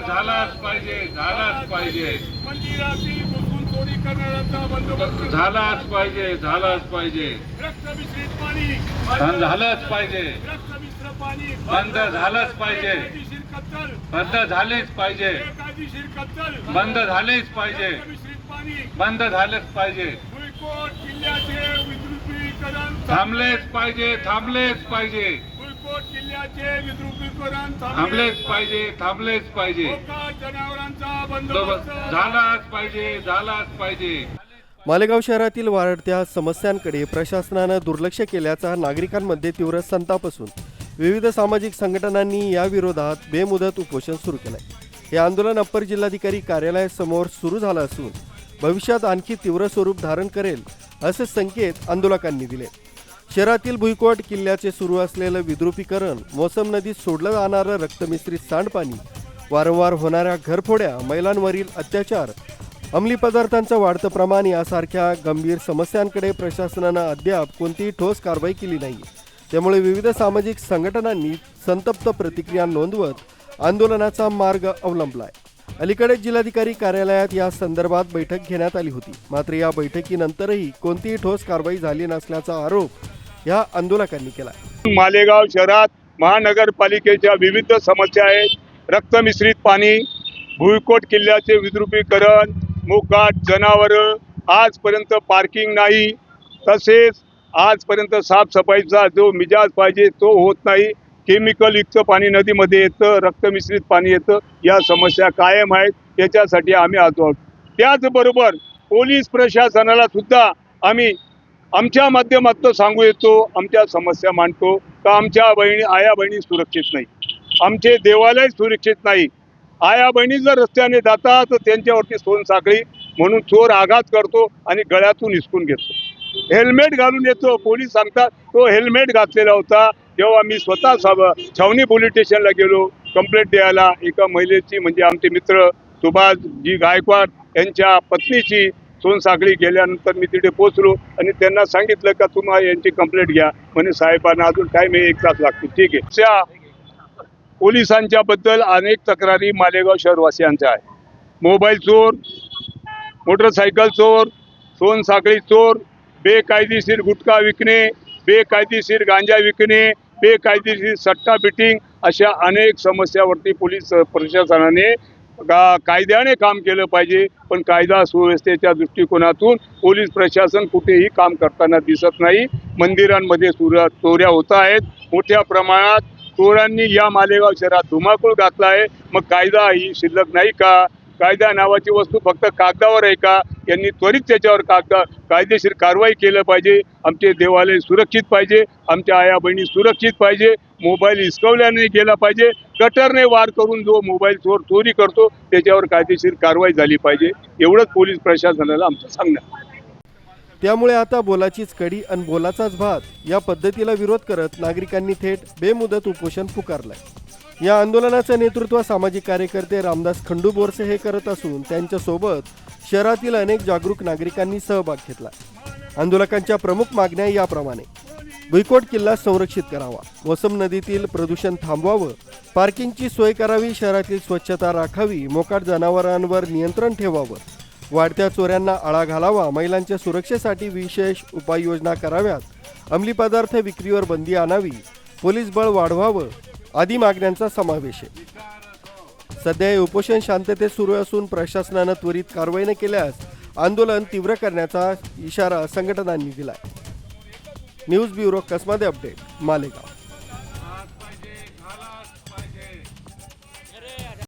झालाच पाहिजे झालाच पाहिजे. बंदोबस्त. झालाच पाहिजे झालाच पाहिजे. झालंच पाहिजे. बंद झालंच पाहिजे. बंद झालेच पाहिजे. बंद झालेच पाहिजे. बंद झालेच पाहिजे. थांबलेच पाहिजे थांबलेच पाहिजे. किल्ल्याचे विद्रुपीकरण थांबलेच पाहिजे थांबलेच पाहिजे. जनावरांचा बंदोबस्त. झालाच पाहिजे झालाच पाहिजे. मालेगाव शहरातील वाढत्या समस्यांकडे प्रशासनानं दुर्लक्ष केल्याचा नागरिकांमध्ये तीव्र संताप असून विविध सामाजिक संघटनांनी या विरोधात बेमुदत उपोषण सुरू केलंय. हे आंदोलन अप्पर जिल्हाधिकारी कार्यालयासमोर सुरू झालं असून भविष्यात आणखी तीव्र स्वरूप धारण करेल असे संकेत आंदोलकांनी दिले. शहरातील भुईकोट किल्ल्याचे सुरू असलेलं विद्रुपीकरण मोसम नदीत सोडलं जाणारं रक्तमिश्रित सांडपाणी वारंवार होणाऱ्या घरफोड्या महिलांवरील अत्याचार अंमली पदार्थांचं वाढतं प्रमाण यासारख्या गंभीर समस्यांकडे प्रशासनानं अद्याप कोणतीही ठोस कारवाई केली नाही. त्यामुळे विविध सामाजिक संघटनांनी संतप्त प्रतिक्रिया नोंदवत आंदोलनाचा मार्ग अवलंबलाय. अलीकडेच जिल्हाधिकारी कार्यालयात या संदर्भात बैठक घेण्यात आली होती. मात्र या बैठकीनंतरही कोणतीही ठोस कारवाई झाली नसल्याचा आरोप या आंदोलकांनी केला. मालेगाव शहरात महानगरपालिकेच्या विविध समस्या आहेत. रक्तमिश्रित पाणी भुईकोट किल्ल्याचे विद्रुपीकरण मोकाट जनावरं आजपर्यंत पार्किंग नाही. तसेच आजपर्यंत साफसफाईचा जो मिजाज पाहिजे तो होत नाही. केमिकल युक्त पाणी नदीमध्ये येतं रक्तमिश्रित पाणी येतं या समस्या कायम आहेत. याच्यासाठी आम्ही आहोत. त्याचबरोबर पोलीस प्रशासनाला सुद्धा आम्ही आमच्या माध्यमातून सांगू येतो आमच्या समस्या मांडतो का आमच्या बहिणी आया बहिणी सुरक्षित नाही. आमचे देवालय सुरक्षित नाही. आया बहिणी जर रस्त्याने जातात तर त्यांच्यावरती सोन साखळी म्हणून चोर आघात करतो आणि गळ्यातून हिसकून घेतो. हेल्मेट घालून येतो. पोलीस सांगतात तो हेल्मेट घातलेला होता. जेव्हा मी स्वतः साब- छावणी पोलीस स्टेशनला गेलो कंप्लेंट द्यायला एका महिलेची म्हणजे आमचे मित्र सुभाष जी गायकवाड यांच्या पत्नीची सोनसाखळी गेल्यानंतर मी तिथे पोहोचलो आणि त्यांना सांगितलं का तुम्हा यांची कंप्लेंट घ्या. म्हणे साहेबांना अजून टाइम आहे एक तास लागतो. ठीक आहे. त्या पोलिसांच्या बद्दल अनेक तक्रारी मालेगाव शहरवासियांच्या आहे मोबाईल चोर मोटरसायकल चोर सोनसाखळी चोर बेकायदेशीर गुटखा विकणे बेकायदेशीर गांजा विकणे बेकायदेशीर सट्टा बिटिंग अशा अनेक समस्यावरती पोलीस प्रशासनाने का कायद्याने काम केलं पाहिजे पण कायदा सुव्यवस्थेच्या दृष्टिकोनातून पोलीस प्रशासन कुठेही काम करताना दिसत नाही. मंदिरांमध्ये सुर चोऱ्या होत आहेत. मोठ्या प्रमाणात चोरांनी या मालेगाव शहरात धुमाकूळ घातला आहे. मग कायदा ही शिल्लक नाही का? कायदा नावाची वस्तू फक्त कागदावर आहे का? यांनी त्वरित त्याच्यावर कागदा कायदेशीर कारवाई केलं पाहिजे. आमचे देवालय सुरक्षित पाहिजे. आमच्या आया बहिणी सुरक्षित पाहिजे. मोबाईल हिसकवल्याने गेला पाहिजे. कटरने वार करून जो मोबाईल चोर चोरी करतो त्याच्यावर कायदेशीर कारवाई झाली पाहिजे. एवढंच पोलीस प्रशासनाला आमचं सांगणं. त्यामुळे आता बोलाचीच कडी आणि बोलाचाच भात या पद्धतीला विरोध करत नागरिकांनी थेट बेमुदत उपोषण पुकारलंय. या आंदोलनाचं नेतृत्व सामाजिक कार्यकर्ते रामदास खंडू बोरसे हे करत असून त्यांच्यासोबत शहरातील अनेक जागरूक नागरिकांनी सहभाग घेतला. आंदोलकांच्या प्रमुख मागण्या याप्रमाणे. भुईकोट किल्ला संरक्षित करावा. मोसम नदीतील प्रदूषण थांबवावं. पार्किंगची सोय करावी. शहरातील स्वच्छता राखावी. मोकाट जनावरांवर नियंत्रण ठेवावं. वाढत्या चोऱ्यांना आळा घालावा. महिलांच्या सुरक्षेसाठी विशेष उपाययोजना कराव्यात. अंमली पदार्थ विक्रीवर बंदी आणावी. पोलीस बळ वाढवावं. आदी मागण्यांचा समावेश आहे. सध्या हे उपोषण शांततेत सुरू असून प्रशासनानं त्वरित कारवाई न केल्यास आंदोलन तीव्र करण्याचा इशारा संघटनांनी दिला news bureau Kasmade update Malegaon.